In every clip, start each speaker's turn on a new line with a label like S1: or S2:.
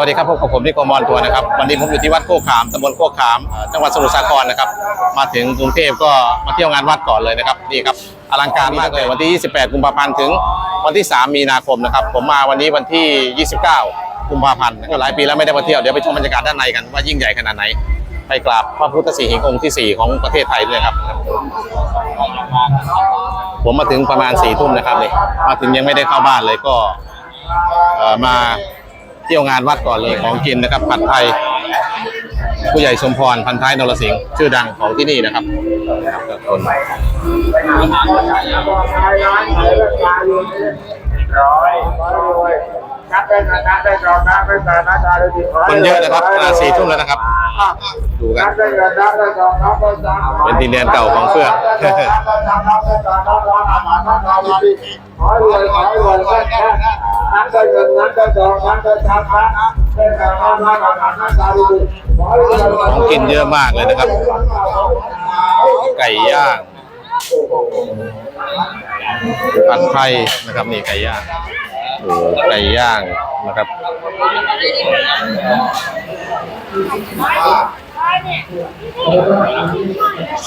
S1: วัสดีครับพบกับผมที่โกมอนทัวนะครับวันนี้ผมอยู่ที่วัดโคกขามตำบลโคกขามจังหวัดสมุทรสาครนะครับ มาถึงกรุงเทพก็มาเที่ยวงานวัดก่อนเลยนะครับนี่ครับอลังการมากเลยวันที่ 28 กุมภาพันธ์ถึงวันที่ 3 มีนาคมนะครับ ผมมาวันนี้วันที่ 29 กุมภาพันธ์ก็หลายปีแล้วไม่ได้มาเที่ยวเดี๋ยวไปชมบรรยากาศด้านในกันว่ายิ่งใหญ่ขนาดไหนไปกราบพระพุทธสีหิงค์องค์ที่ 4 ของประเทศไทยด้วยครับ ผมมาถึงประมาณสี่ทุ่มนะครับนี่มาถึงยังไม่ได้เข้าบ้านเลยก็มา ที่ยวงานวัดก่อนเลยของกินนะครับผัดไทยผู้ใหญ่สมพรพันท้ายนรสิงห์ชื่อดังของที่นี่นะครับครับต้น
S2: เป็นนับเป็นรองนับเป็นนับดาวดี
S1: คนเยอะนะครับเวลาสี่ทุ่มแล้วนะครับ ดูกัน
S2: เป็นนับเป็นรองนับเป็นสาม
S1: เป็นดินแดนเก่าของเฟื่อง
S2: ขอรวยขอรวย นับเป็นเงินนับเป็นรองนับเป็สามนับเป็นนับนับนับนับดาวดีขอรวย
S1: ของกินเยอะมากเลยนะครับ ไก่ย่างผัดไทยนะครับนี่ไก่ย่างโอ้ไก่ย่างนะครับ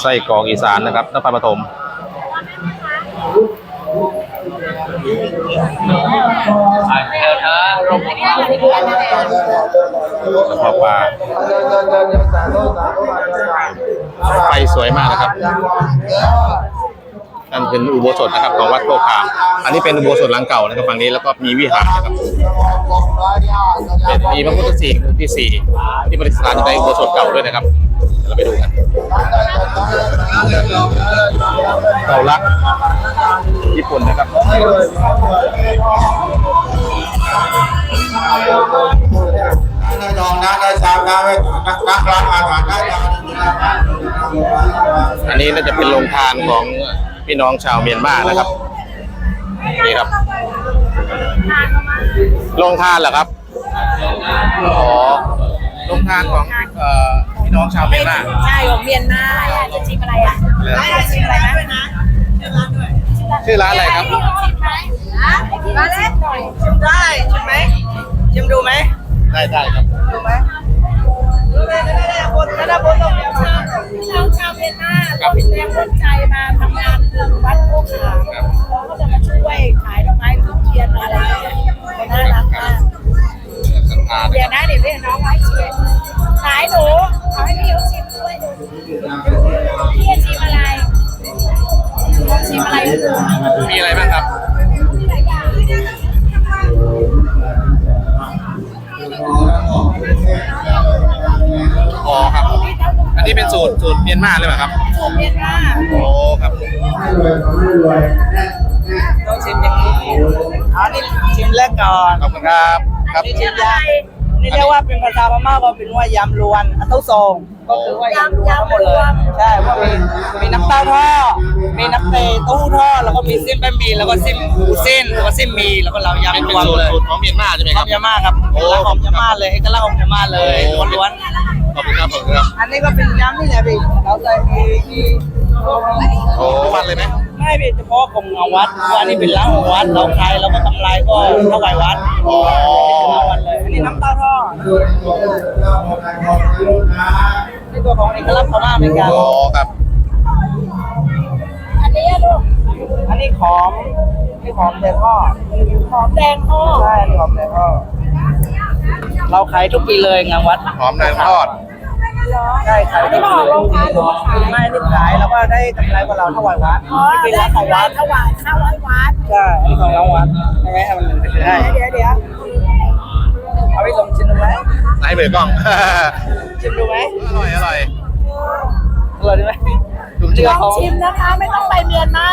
S1: ไส้กรอกอีสานนะครับนครปฐม กระเพาะปลาไฟสวยมากนะครับ นั่นเป็นอุโบสถนะครับของวัดโคกขาม อันนี้เป็นอุโบสถหลังเก่านะครับฝั่งนี้แล้วก็มีวิหารนะครับเป็นมีพระพุทธสีหิงค์องค์ที่สี่ที่ประดิษฐานอยู่ในอุโบสถเก่าด้วยนะครับเราไปดูกันเก่าลักญี่ปุ่นนะครับ
S2: ได้รองนับได้สามนับนับนับรับอาหารได้
S1: อันนี้น่าจะเป็นโรงทานของ พี่น้องชาวเมียนมานะครับ นี่ครับโรงทานเหรอครับอ๋อโรงทานของเอ่อพี่น้องชาวเมียนมา
S3: ใช่ของเมียนมาอะจะชิมอะไรอะจะชิมอะไรนะ
S1: ชื่อร้านอะไรครับ
S3: ชิมไหมมาเล่นหน่อยชิมได้ชิมไหมชิมดูไหม
S1: ได้ได้ครับ
S3: ดูไหม ดูเลยได้ได้คนได้ได้คนต้องเมียนาเราชาวเมียนมาเราเป็นแรงสนใจมาทำงานเรื่องวัดโคกขามเราก็จะมาช่วยขายดอกไม้ทุกเทียนอะไรอย่างเงี้ยน่ารักมาก
S1: ศรัทธา
S3: เดี๋ยว
S1: รับ
S3: นะเดี๋ยวเรียกน้องไว้ชิมขายหนูขอให้พี่เขาชิมด้วยดูพี่จะชิมอะไรชิมอะไรดู
S1: มีอะไรบ้างครับ นนี้เป็นสูตรสูตรเมียนมาเลยไหมครับ
S3: สูตรเมียนมา
S1: โอ้ครับ
S4: ต้องชิมอย่างนี้อันนี้ชิมแรกก่อน
S1: ขอบคุณครับครับ
S4: นี่ชิมยำนี่เรียกว่าเป็นภาษาพม่าก็เป็นว่ายำรวนอันเต้าทรงก็คือว่ายำรวนทั้งหมดเลยใช่เพราะมีมีน้ำเต้าทอดมีน้ำเตเต้าหู้ทอดแล้วก็มีเส้นบะหมี่แล้วก็เส้นหมูเส้นแล้วก็เส้นหมี่แล้วก็เรา
S1: เป็น
S4: ยำ
S1: เป็น
S4: รวม
S1: สูตร
S4: เลย
S1: สูตรของเมียนมาใช่ไหม
S4: ห
S1: ค
S4: อ
S1: รับ
S4: มยาม่าครับเอกลักษณ์หอมยาม่าเลยเอกลักษณ์หอมยาม่าเลยล้วน
S1: ขอบคุณครับขอบคุณครับ
S4: ๆอั นนี้ก็เป็นยำนี่แหละพี่เราใส่มีมี
S1: โอ้วันเลยไหม
S4: ไม่เป็นเฉพาะของวัดว่านี่เป็นร้านของวัดเราขายเราก็กำไรก็เท่าไหร่วัด
S1: อ๋อ
S4: เอาวันเลยอันนี้น้ำตาลทอดนี่ตัวของเอกลักษณ์พม่าเหมือนกัน
S1: อ๋อครับ
S3: อันนี้ลูก
S4: อันนี้หอมนี่หอมแดงทอด
S3: หอมแดงทอด
S4: ใช่อันนี้หอมแดงทอดเราขายทุกปีเลยงานวัด
S1: หอมแดงทอด
S4: ใช่ขาย
S3: อันนี้มาออกโรงทานหรือว่าขาย
S4: ไม่นี่ขายแล้วก็ได้กำไรกว่าเราเท่าไหร่วัด
S3: อ๋อ
S4: นี่เป็น
S3: ได้
S4: ร้านของ
S3: กำไร
S4: วัด
S3: ถวายข้าวไว้วัด
S4: ใช่อันนี้ของร้านวัดใช่ไหมให้มันเป็นได้
S3: เดี๋ยวเดี๋ยว
S4: เอาไปลองชิมดูไหม
S1: ไหนเบอร์กล้อง
S4: ชิมดูไหม
S1: อร่อยอร่อย
S4: อร่อยดีไหม
S1: จุ่ม
S4: เชื่
S1: จิ้
S4: อ
S1: ม
S3: ลอง ชิมนะคะไม่ต้องไปเมียนมา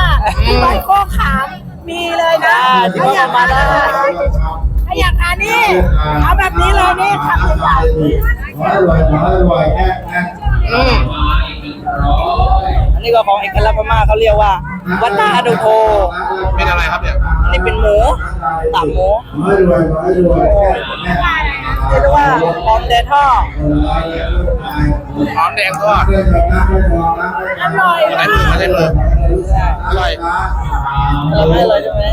S3: ที่วัดโคกขามมีเลยนะ
S4: อ่าที่
S3: ถ้าอยาก
S4: มาได้
S3: ถ้าอยากทานนี่เอาแบบนี้เลยนี่ทำใหญ่
S2: ขอรวยขอรวยแค่แค่
S1: อืม
S4: อันนี้ก็ของเอกลักษณ์พม่าเขาเรียกว่า วัดตาดูโท
S1: เป็นอะไรครับเนี่ย
S4: อันนี้เป็นหมูตับหมู
S2: ขอรวยขอรวย
S4: เรียกว่าหอมแดงทอด
S1: หอมแดงทอด
S3: อร่อย
S1: มาใช่มือกอร่อย
S4: เราไม่เลยใช่ไหม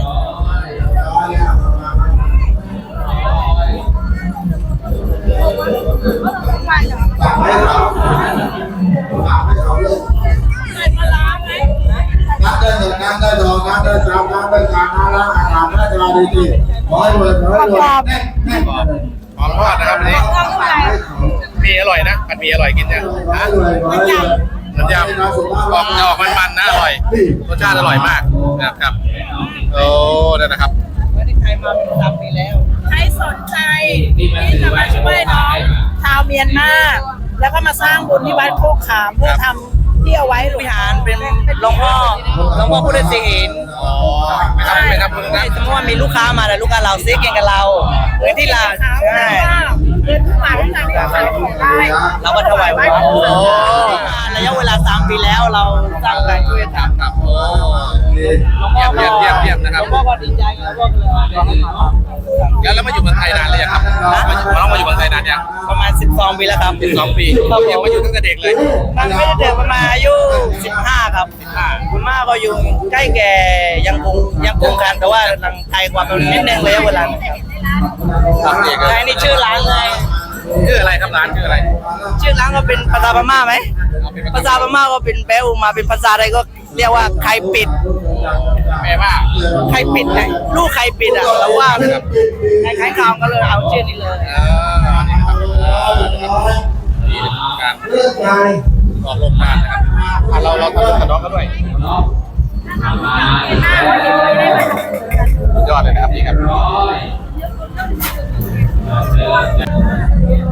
S2: ให้เขาฝากให้เขาเลยน้ำได้นึ่งน้ำได้สองน้ำได้สามน้ำได้สามน้ำล้างอาหารได้สบาดีดีขอให้รวยขอให้รวยแน่แน่ขอ
S1: หอมทอดนะครับอันนี้
S3: ต้องเท่าไหร่
S1: มีอร่อยนะมันมีอร่อยกินเนี่ย
S2: ขอให้รวยขอให้รวย
S1: น้ำยำออกจะออกมันๆนะอร่อยรสชาติอร่อยมากนะครับโอ้นั่นนะครับ
S4: ไม่ได้ใครมาเป็นสามปีแล้ว
S3: ใครสนใจที่จะมาช่วยน้องชาวเมียนมา แล้วก็มาสร้างบุญที่วัดโคกขามเพื่อทำที่เอาไว้หลวง
S4: วิหารเป็นหลวงพ่อหลวงพ่อพุทธสิหิน
S1: อ๋อไม่ทำไม่ทำบุญนะ
S4: สมมติว่ามีลูกค้ามาแล้วลูกค้าเราซื้อเก่งกับเราเหมือนที่เรา
S3: ขาว
S4: ใช่
S3: เดินทุกมาที่ไหนก็ขายของได้
S4: เราก็ถวายวัดระยะเวลาสามปีแล้วเราสร้างการช่วย
S1: ครั
S4: ทำ
S1: บครับโอ้
S4: หลวงพ่อก็
S1: เยี่ยมเยี่ยมเยี่ยมนะครับ
S4: หลวงพ่อก็ดีใจไงแล้วก็เลยเอาให้มา
S1: แล้วแล้วมาอยู่เมืองไทยนานเลยงครับมาอยู่น้องมาอยู่เมืองไทยนานยัง
S4: ประมาณ 12 ปีแล้วครับ
S1: สองปี
S4: ครับผ
S1: ยัง
S4: ม
S1: มาอยู่ตั้งแต่เด็กเลย
S4: มันไม่ได้เดินประมาณอายุ 15 ครับ15คุณม่าก็อยู่ใกล้แก่ยังคงยังคงกันแต่ว่าทางไทยกว่าเป็นนิดนึงเลยเวลา
S1: ครับเด็ก
S4: ร้านนี้ชื่อร้านเลย
S1: ชื่ออะไรครับร้านชื่ออะไร
S4: ชื่อร้านก็เป็นภาษาพม่าไหมภาษาพม่าก็เป็นแปลออกมาเป็นภาษาไทยก็เรียกว่าไข่ปิด
S1: แม่ว่า
S4: ไข่ปิดไงลูกไข่ปิดอะเราว่าไข่ไข่าวก็เลยเอาชื่อนี้เลย
S1: เออนี่นะครับนี่เป็นการ
S2: เลือกใจ
S1: ออกลมนานนะครับอะเราเราทำร่วมกับน้องเขาด้วยสุดยอดเลยนะครับนี่ครับ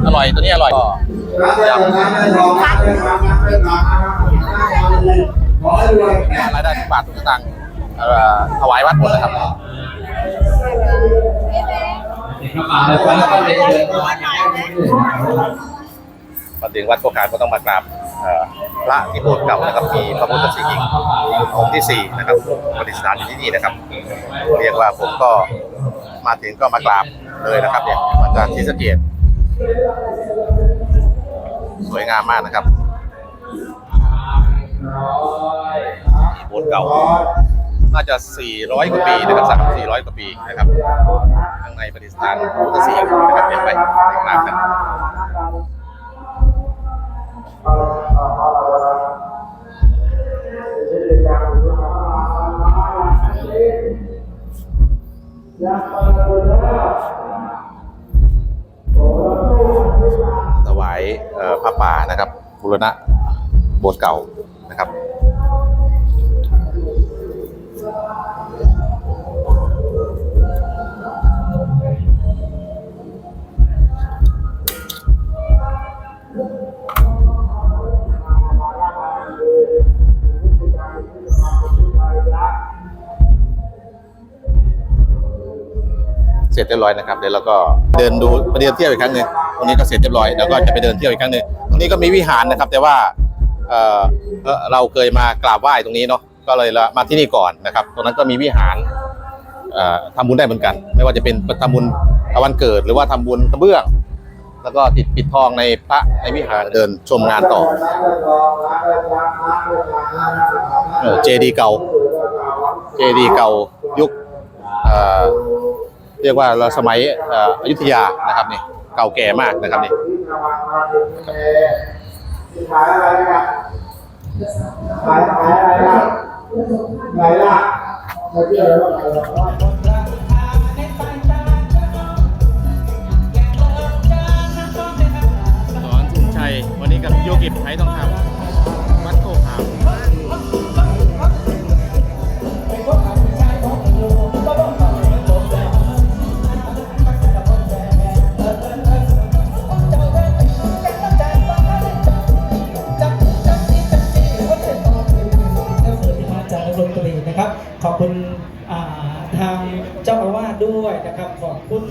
S1: อร่อยตัวนี้อร่อย
S2: น้ำรา
S1: ยได้ทุกบาททุกสตางค์ เอ่อถวายวัดหมดนะครับมาถึงวัดโคกามก็ต้องมากราบพระที่โบสถ์เก่านะครับมีพระพุทธสิหิงองค์ที่สี่นะครับประดิษฐานอยู่ที่นี่นะครับ เรียกว่าผมก็มาถึงก็มากราบเลยนะครับเนี่ยมาจากที่สเกดสวยงามมากนะครับโบสถ์เก่า น่าจะ 400 กว่าปีนะครับสัก400 กว่าปีนะครับข้างในประดิษฐานพุทธศรีหิงค์นะครับเห็นไหมกราบกันถวายเอ่อผ้าป่านะครับบูรณะโบสถ์เก่า เสร็จเรียบร้อยนะครับเดี๋ยวเราก็เดินดูไปเดินเที่ยวอีกครั้งหนึ่งตรงนี้ก็เสร็จเรียบร้อยแล้วก็จะไปเดินเที่ยวอีกครั้งหนึ่งตรงนี้ก็มีวิหารนะครับ แต่ว่าเออเราเคยมากราบไหว้ตรงนี้เนาะก็เลยมาที่นี่ก่อนนะครับ ตรงนั้นก็มีวิหารเอ่อทำบุญได้เหมือนกัน ไม่ว่าจะเป็นทำบุญวันเกิดหรือว่าทำบุญกระเบื้อง แล้วก็ติดปิดทองในพระในวิหารเดินชมงานต่อเจดีเก่า เจดีเก่ายุค เรียกว่าเราสมัยอยุธยานะครับนี่เก่าแก่มากนะครับนี่
S2: ขายอะไรนะขายขายอะไรนะไหนล่ะมาเที่ยวแล้วอะไร
S1: สอนชุนชัยวันนี้กับโยกิบไทยต้องทำ ด้
S5: วยนะครับขอบคุณ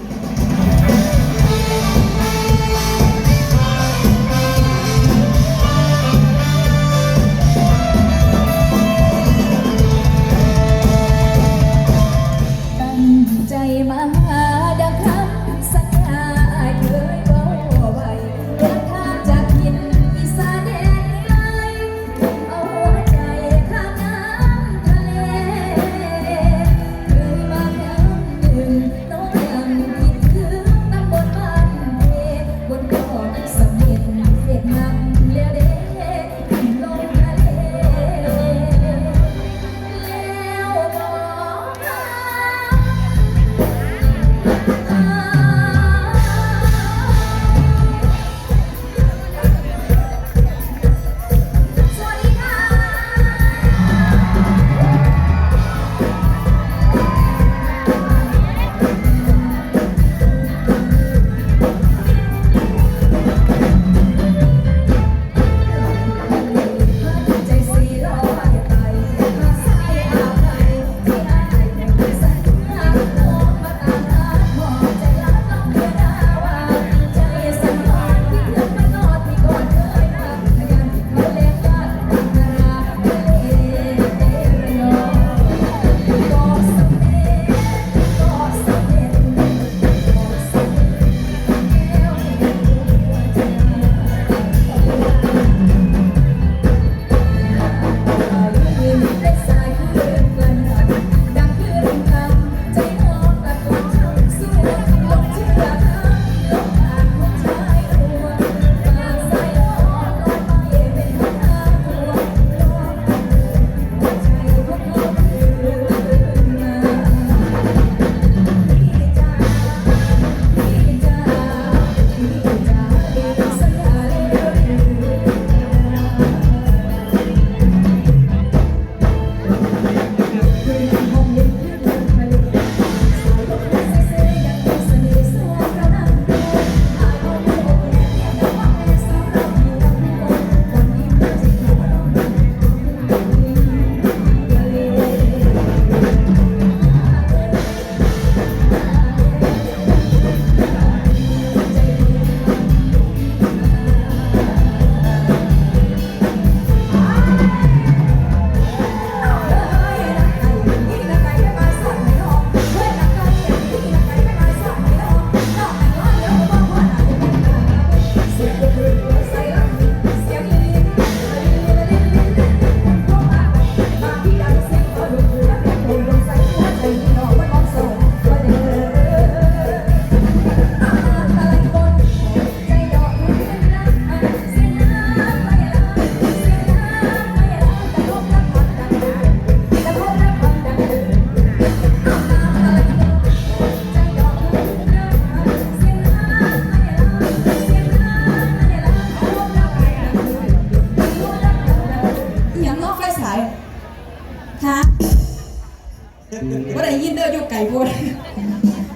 S5: ว่าได้ยินเด้ออยู่ไก่บน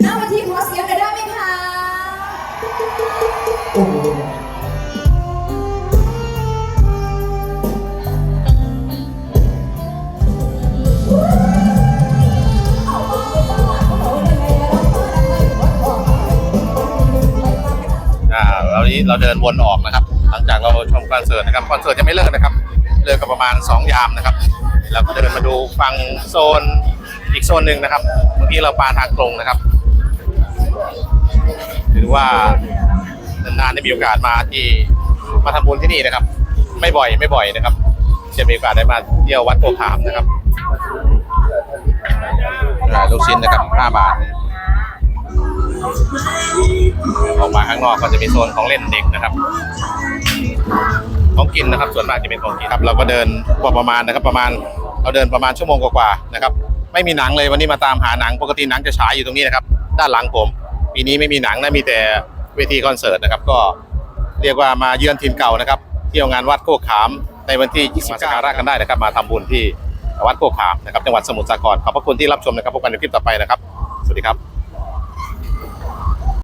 S5: หน้าวันที่ขอเสียงกันได้ไหมคะโอ้โห
S1: เรานี้เราเดินวนออกนะครับ หลังจากเราชมคอนเสิร์ตนะครับคอนเสิร์ตจะไม่เลิกนะครับเลิกกับประมาณ 2 ยามนะครับ แล้วก็เดินมาดูฟังโซน อีกโซนหนึ่งนะครับ เมื่อกี้เราปาทางตรงนะครับถือว่านานๆได้มีโอกาสมาที่มาทำบุญที่นี่นะครับ ไม่บ่อยไม่บ่อยนะครับ จะมีโอกาสได้มาเที่ยววัดโพขามนะครับลูกชิ้นนะครับ 5 บาท ออกมาข้างนอกก็จะมีโซนของเล่นเด็กนะครับ ของกินนะครับ ส่วนมากจะเป็นของกินครับ เราก็เดินกว่าประมาณนะครับ ประมาณ เราเดินประมาณชั่วโมงกว่าๆนะครับ ไม่มีหนังเลยวันนี้มาตามหาหนังปกติหนังจะฉายอยู่ตรงนี้นะครับ ด้านหลังผม ปีนี้ไม่มีหนังนะมีแต่เวทีคอนเสิร์ตนะครับ ก็เรียกว่ามาเยือนถิ่นเก่านะครับเที่ยวงานวัดโคกขามในวันที่ 29าสักการะกันได้นะครับ มาทำบุญที่วัดโคกขามนะครับจังหวัดสมุทรสาครขอบพระคุณที่รับชมนะครับพบกันในคลิปต่อไปนะครับ สวัสดีครับ